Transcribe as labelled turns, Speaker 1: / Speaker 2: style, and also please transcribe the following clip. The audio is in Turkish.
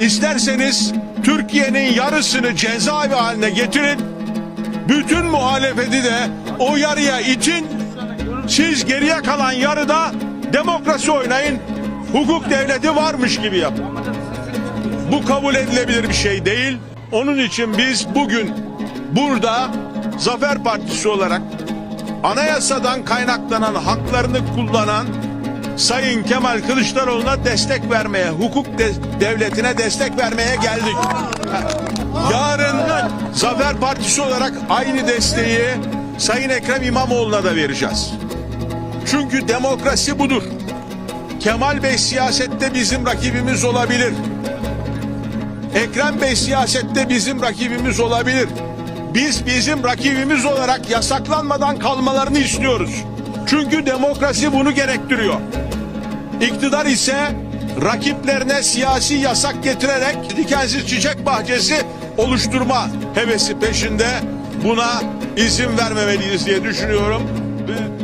Speaker 1: İsterseniz Türkiye'nin yarısını cezaevi haline getirin. Bütün muhalefeti de o yarıya itin. Siz geriye kalan yarıda demokrasi oynayın. Hukuk devleti varmış gibi yapın. Bu kabul edilebilir bir şey değil. Onun için biz bugün burada Zafer Partisi olarak anayasadan kaynaklanan haklarını kullanan Sayın Kemal Kılıçdaroğlu'na destek vermeye, hukuk de- devletine destek vermeye geldik. Yarın Zafer Partisi olarak aynı desteği Sayın Ekrem İmamoğlu'na da vereceğiz. Çünkü demokrasi budur. Kemal Bey siyasette bizim rakibimiz olabilir. Ekrem Bey siyasette bizim rakibimiz olabilir. Biz bizim rakibimiz olarak yasaklanmadan kalmalarını istiyoruz. Çünkü demokrasi bunu gerektiriyor. İktidar ise rakiplerine siyasi yasak getirerek dikensiz çiçek bahçesi oluşturma hevesi peşinde buna izin vermemeliyiz diye düşünüyorum. Ve